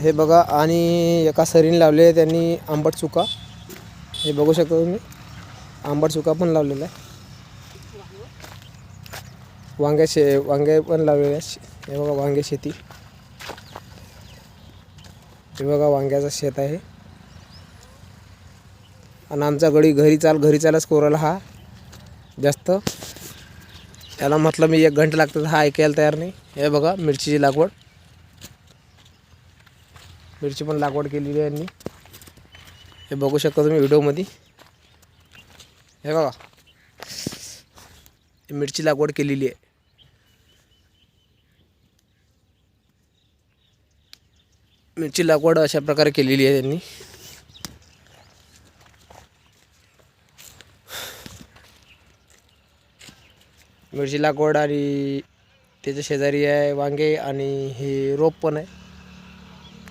हे बघा आणि एका सरीने लावले आहे त्यांनी आंबट चुका हे बघू शकता तुम्ही आंबट चुका पण लावलेला आहे. वांग्या शे वांगे पण लावलेले आहे हे बघा वांगे शेती. हे बघा वांग्याचं शेत आहे. आणि आमचा गडी घरी चाल घरी चालच कोरायला हा जास्त. त्याला म्हटलं मी एक घंटा लागतं हा ऐकायला तयार नाही. हे बघा मिरचीची लागवड. मिरची पण लागवड केलेली आहे यांनी. हे बघू शकता तुम्ही व्हिडिओमध्ये. हे बघा. मिरची लागवड केलेली आहे. मिरची लागवड अशा प्रकारे केलेली आहे त्यांनी. मिरची लागवड आणि त्याच्या शेजारी आहे वांगे आणि हे रोप पण आहे.